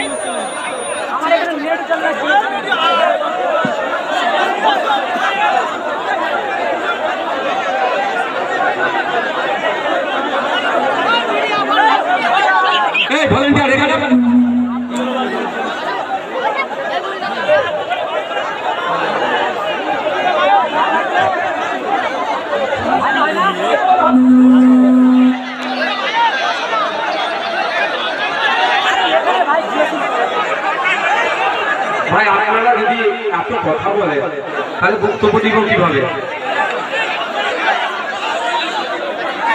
আমার এখানে নেট চল এই ভলেন্টিয়ার এখানে ভাই, আপনারা যদি এত কথা বলে, তাহলে বক্তব্য দিব কীভাবে?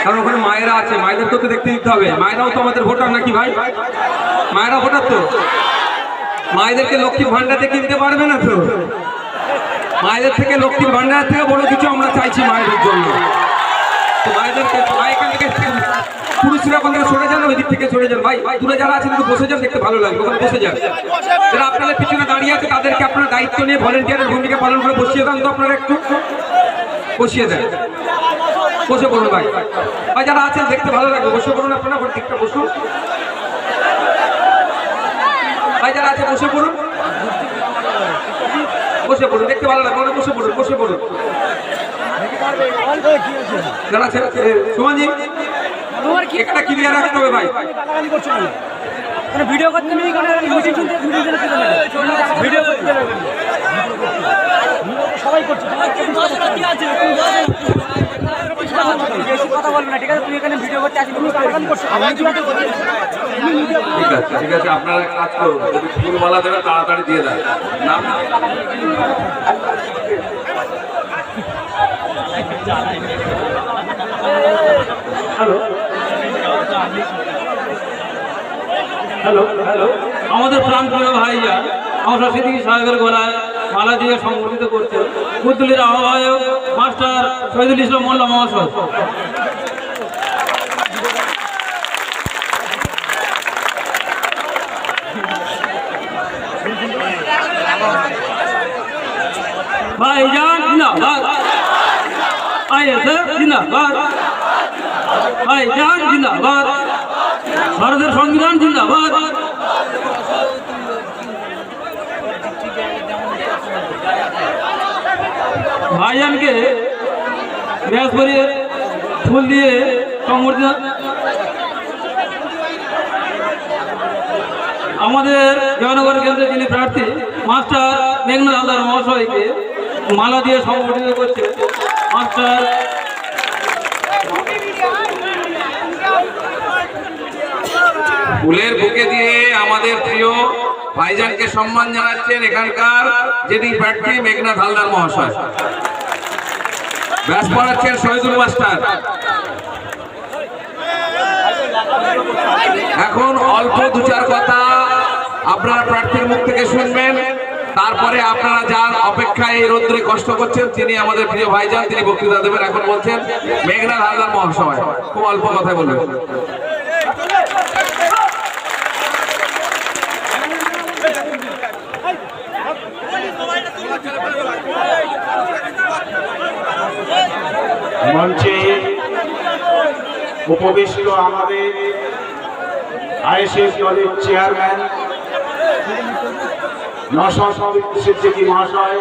কারণ ওখানে মায়েরা আছে, মায়েদের তো দেখতে দিতে হবে। মায়েরাও তো আমাদের ভোটার নাকি ভাই? মায়েরা ভোটার তো। মায়েদেরকে লক্ষ্মীর ভান্ডারতে কিনতে পারবে না তো? মায়েদের থেকে লক্ষ্মীর ভান্ডার থেকে বড় কিছু আমরা চাইছি মায়েদের জন্য। মায়েদেরকে, মা এখান থেকে পুরুষরা থেকে সরে যান থেকে সরে যান। ভাই দূরে যারা আছেন একটু বসে যান, দেখতে ভালো লাগবে। ওখানে বসে যান। যারা আপনাদের পিছনে দাঁড়িয়ে আছে, তাদেরকে আপনার দায়িত্ব নিয়ে ভলেন্টিয়ারের ভূমিকা পালন করে বসিয়ে দেন তো আপনারা একটু। বসিয়ে দেন। বসে পড়ুন, ভাই। ভাই, যারা আছেন, দেখতে ভালো লাগবে। বসে পড়ুন আপনারা দিকটা বসুন। ভাই, যারা আছে বসে পড়ুন। বসে পড়ুন, দেখতে ভালো লাগবে। বসে পড়ুন বসে পড়ুন। যারা আছে তোমার কি একটা ক্লিয়ার রাখতে হবে ভাই? গালাগালি করছ কেন? কোনো ভিডিও করতে নেই শুনতে ভিডিও দিলে কি হবে? ভিডিও করতে দেবে সবাই করছে বেশি কথা বলবে না ঠিক আছে? তুমি এখানে ভিডিও করতে তুমি গালাগালি করছ। ঠিক আছে ঠিক আছে আপনারা কাজ করুন যদি ফুলমালা দেবে তাড়াতাড়ি দিয়ে দেন। না হ্যালো? Hello hello. আমাদের প্রান্তীয় ভাইয়া আমরা সিদ্দিকি সাহেবের গলায় মালা দিয়ে সংগঠিত করছে পুতুলির আহ্বায়ক মাস্টার শহীদুল ইসলাম মোল্লা মহাশয়। ভাইজান, জিন্দাবাদ। আইএসএফ, জিন্দাবাদ। ভাইজান, জিন্দাবাদ। ভারতের সংবিধান জিন্দাবাদ। ভাইজানকে ব্যাস ভরিয়ে ফুল দিয়ে সংবর্ধিত আমাদের জয়নগর কেন্দ্রে যিনি প্রার্থী, মাস্টার মেঘনাথ হালদার মহাশয়কে মালা দিয়ে সংগঠিত করছে। মাস্টার ফুলের বুকে দিয়ে আমাদের প্রিয় ভাইজানকে সম্মান জানাচ্ছেন এখানকার যিনি প্রার্থী মেঘনাথ হালদার মহাশয়। ব্যাস পড়াচ্ছেন শহীদুল মাস্টার। এখন অল্প দু চার কথা আপনারা প্রার্থীর মুখ থেকে শুনবেন। তারপরে আপনারা যার অপেক্ষায় এই রৌদ্রে কষ্ট করছেন, তিনি আমাদের প্রিয় ভাইজান, তিনি বক্তৃতা দেবেন। এখন বলছেন মেঘনাথ হালদার মহাশয়, খুব অল্প কথায় বলবেন। মঞ্চে উপবিষ্ট আমাদের আইএসএস দলের চেয়ারম্যান নশো সিদ্দিকী মহাশয়।